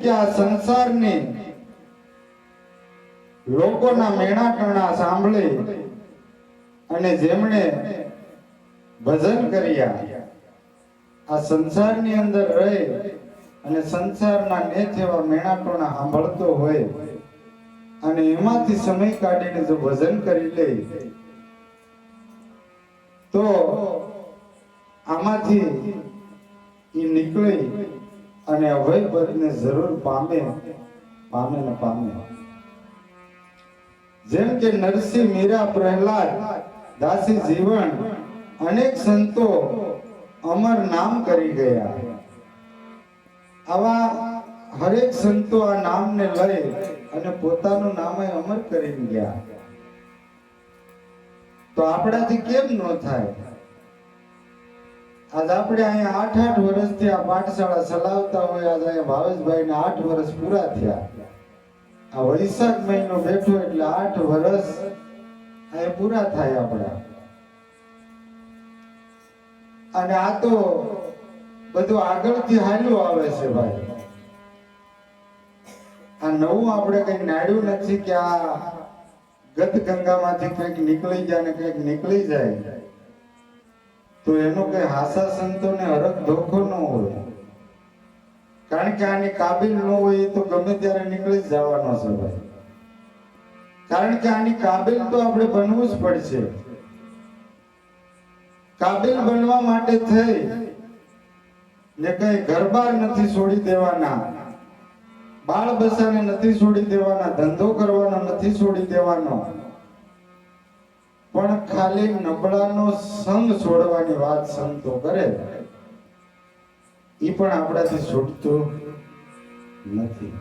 કે આ સંસારની લોકોના મેણાટણા સાંભળી અને જેમણે ભજન કર્યા, આ સંસારની અંદર રહી અને સંસારના નેથ એવા મેણાટોણા સાંભળતો હોય અને એમાંથી સમય કાઢીને જો ભજન કરી લે, તો આમાંથી એ નીકળી અને અભય પદને જરૂર પામે પામે ને પામે. જેમ કે નરસિંહ, મીરા, પ્રહલાદ, દાસી જીવન, અનેક સંતો અમર નામ કરી ગયા. આવા હરેક સંતો આ નામને લઈ અને પોતાનું નામ અમર કરી ગયા. તો આપણાથી કેમ ન થાય? આજ આપણે અહીંયા આઠ આઠ વર્ષથી આ પાઠશાળા ચલાવતા હોય, આજ અહીંયા ભાવેશભાઈ ને આઠ વર્ષ પૂરા થયા. આ વૈશાખ મહિનો બેઠો એટલે આઠ વર્ષ અહીંયા પૂરા થાય આપણા. અને આ તો બધું આગળથી હાલ્યું આવે છે ભાઈ. આ નવું આપણે કઈ નાડ્યું નથી કે આ ગત ગંગામાંથી કંઈક નીકળી જાય ને કંઈક નીકળી જાય. તો એનો કઈ હાસા સંતોને હરખ ધોખો ન હોય. કારણ કે આની કાબિલ ન હોય તો ગમે ત્યારે નીકળી જવાનો છે ભાઈ. કારણ કે આની કાબિલ તો આપણે બનવું જ પડશે. કાબિલ બનવા માટે થઈ. ને કઈ ઘરબાર નથી છોડી દેવાના. બાળ બસાને નથી છોડી દેવાના. ધંધો કરવાનો નથી છોડી દેવાનો. પણ ખાલી નબળાનો સંગ છોડવાની વાત સંતો કરે. એ પણ આપણાથી છૂટતું નથી.